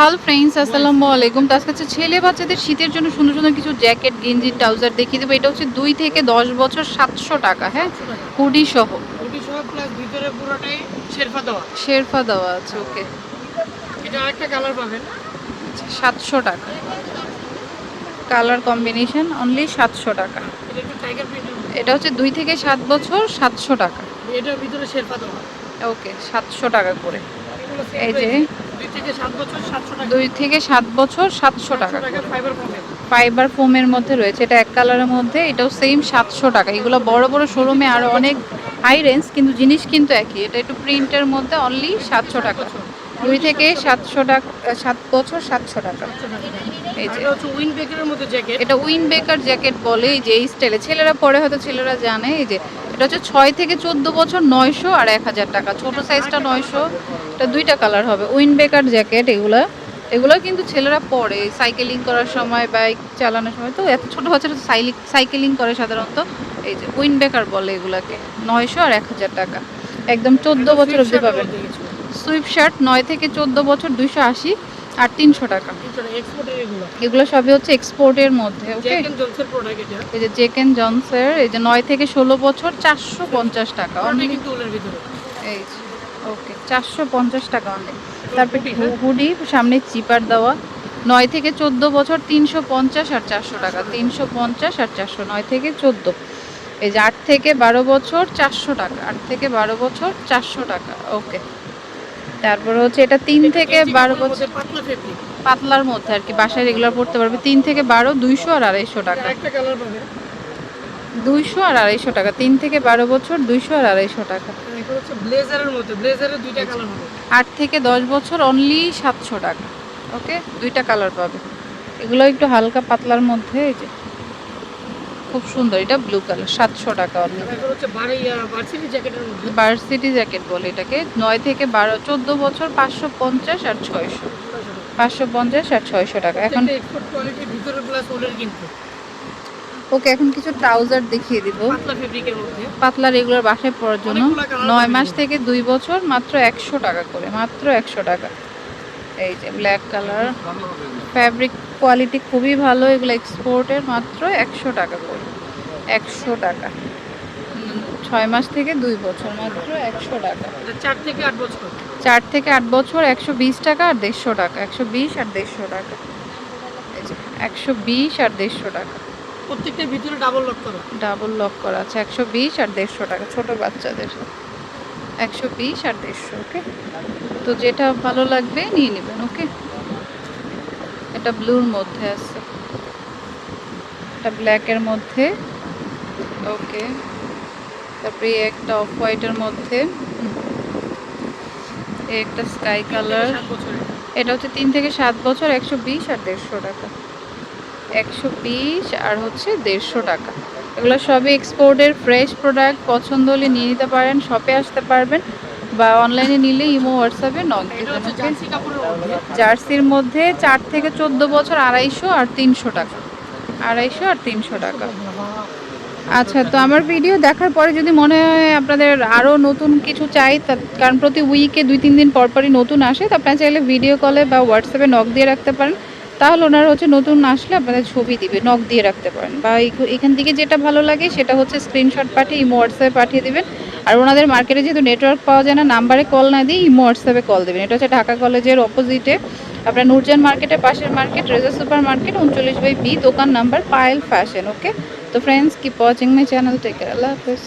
Hello friends আসসালামু আলাইকুম। তো আজকে ছেলে বাচ্চাদের শীতের জন্য সুন্দর সুন্দর কিছু জ্যাকেট গেঞ্জি ট্রাউজার দেখিয়ে দেবো। এটা হচ্ছে দুই থেকে দশ বছর সাতশো টাকা হ্যাঁ? হুডি সহ ওটি সহ প্লাস ভিতরে পুরোটাই শেরফা দেওয়া। শেরফা দেওয়া আছে ওকে। এটা আরেকটা কালার পাবেন সাতশো টাকা। কালার কম্বিনেশন অনলি সাতশো টাকা। এটা হচ্ছে দুই থেকে সাত বছর সাতশো টাকা। এটার ভিতরে শেরফা দেওয়া। ওকে সাতশো টাকা করে। এই যে দুই থেকে সাত বছর সাতশো টাকা। দুই থেকে সাত বছর সাতশো টাকা। টাকা ফাইবার ফোমের মধ্যে রয়েছে এটা এক কালারের মধ্যে এটাও সেম সাতশো টাকা। এগুলো বড় বড় শোরুমে আরও অনেক হাই রেঞ্জ কিন্তু জিনিস কিন্তু একই। এটা একটু প্রিন্টের মধ্যে অনলি সাতশো টাকা। দুই থেকে সাতশো টাকা সাত বছর সাতশো টাকা। এই যে। এটা উইন বেকার জ্যাকেট বলে এই যে এই স্টাইলে ছেলেরা পরে হয়তো ছেলেরা জানে এই যে এটা হচ্ছে ছয় থেকে চোদ্দ বছর নয়শো আর এক হাজার টাকা। ছোট সাইজটা নয়শো এটা দুইটা কালার হবে। উইন বেকার জ্যাকেট এগুলা এগুলো কিন্তু ছেলেরা পরে সাইকেলিং করার সময় বাইক চালানোর সময়। তো এত ছোট বাচ্চারা সাইকেলিং করে সাধারণত। এই যে উইন বেকার বলে এগুলাকে নয়শো আর এক হাজার টাকা। একদম চোদ্দ বছর অবধি পাবেন। সুইপ শার্ট নয় থেকে চোদ্দ বছর দুইশো আশি। আর তিনশো টাকা। এগুলো সবই হচ্ছে এক্সপোর্টের মধ্যে ওকে এই যে জেক এন্ড জনসের এই যে নয় থেকে ষোলো বছর চারশো পঞ্চাশ টাকা অনেক এই ওকে চারশো পঞ্চাশ টাকা অনলি তারপর হুডি সামনে চিপার দেওয়া। নয় থেকে চোদ্দ বছর তিনশো পঞ্চাশ আর চারশো টাকা। তিনশো পঞ্চাশ আর চারশো নয় থেকে চোদ্দ। এই যে আট থেকে বারো বছর চারশো টাকা। আট থেকে বারো বছর চারশো টাকা ওকে তারপরে হচ্ছে এটা তিন থেকে বারো বছর পাতলার মধ্যে আর কি বাসায় রেগুলার পড়তে পারবে। তিন থেকে বারো দুইশো আর আড়াইশো টাকা। দুইশো আর আড়াইশো টাকা। তিন থেকে বারো বছর দুইশো আর আড়াইশো টাকা। আট থেকে দশ বছর অনলি সাতশো টাকা। ওকে দুইটা কালার পাবে। এগুলো একটু হালকা পাতলার মধ্যে এই যে। খুব সুন্দর। এটা ব্লু কালার সাতশো টাকা অনলি ভার্সিটি জ্যাকেট বলে এটাকে। নয় থেকে বারো চোদ্দ বছর পাঁচশো পঞ্চাশ আর ছয়শো। পাঁচশো পঞ্চাশ আর ছয়শো টাকা। এখন ওকে এখন কিছু ট্রাউজার দেখিয়ে দিব। পাতলা রেগুলার বাসায় পড়ার জন্য। নয় মাস থেকে দুই বছর মাত্র একশো টাকা করে মাত্র একশো টাকা। এই যে ব্ল্যাক কালার ফ্যাব্রিক কোয়ালিটি খুবই ভালো এগুলো এক্সপোর্টের মাত্র একশো টাকা করে। একশো টাকা। ছয় মাস থেকে দুই বছর মাত্র একশো টাকা। চার থেকে আট বছর? চার থেকে আট বছর একশো বিশ টাকা আর দেড়শো টাকা। একশো বিশ আর দেড়শো টাকা। একশো বিশ আর দেড়শো টাকা। প্রত্যেকটার ভিতরে ডাবল লক করা। ডাবল লক করা আছে। একশো বিশ আর দেড়শো টাকা ছোট বাচ্চাদের। একশো বিশ আর দেড়শো ওকে তো যেটা ভালো লাগবে নিয়ে নেবেন ওকে এটা ব্লুর মধ্যে আছে। এটা ব্ল্যাকের মধ্যে ওকে তারপরে একটা অফ হোয়াইটের মধ্যে একটা স্কাই কালার এটা হচ্ছে তিন থেকে সাত বছর একশো বিশ আর দেড়শো টাকা। একশো বিশ আর হচ্ছে দেড়শো টাকা। এগুলো সবই এক্সপোর্টের ফ্রেশ প্রোডাক্ট পছন্দ হলে নিয়ে নিতে পারেন শপে আসতে পারবেন বা অনলাইনে নিলে ইমো হোয়াটসঅ্যাপে নক জার্সির মধ্যে চার থেকে চোদ্দ বছর আড়াইশো আর তিনশো টাকা। আড়াইশো আর তিনশো টাকা। আচ্ছা তো আমার ভিডিও দেখার পরে যদি মনে হয় আপনাদের আরও নতুন কিছু চাই তা- কারণ প্রতি উইকে দুই তিন দিন পর পরই নতুন আসে তো আপনারা চাইলে ভিডিও কলে বা হোয়াটসঅ্যাপে নক দিয়ে রাখতে পারেন। তাহলে ওনারা হচ্ছে নতুন আসলে আপনাদের ছবি দিবে, নখ দিয়ে রাখতে পারেন। বা এখান থেকে যেটা ভালো লাগে সেটা হচ্ছে স্ক্রিনশট পাঠিয়ে ইমো হোয়াটসঅ্যাপে পাঠিয়ে দেবেন। আর ওনাদের মার্কেটে যেহেতু নেটওয়ার্ক পাওয়া যায় না নাম্বারে কল না দিয়ে ইমো হোয়াটসঅ্যাপে কল দেবেন। এটা হচ্ছে ঢাকা কলেজের অপোজিটে আপনার নূরজান মার্কেটের পাশের মার্কেট রেজার সুপার মার্কেট উনচল্লিশ বাই বি দোকান নাম্বার পায়েল ফ্যাশন ওকে তো friends keep watching my channel take আল্লাহ হাফেজ।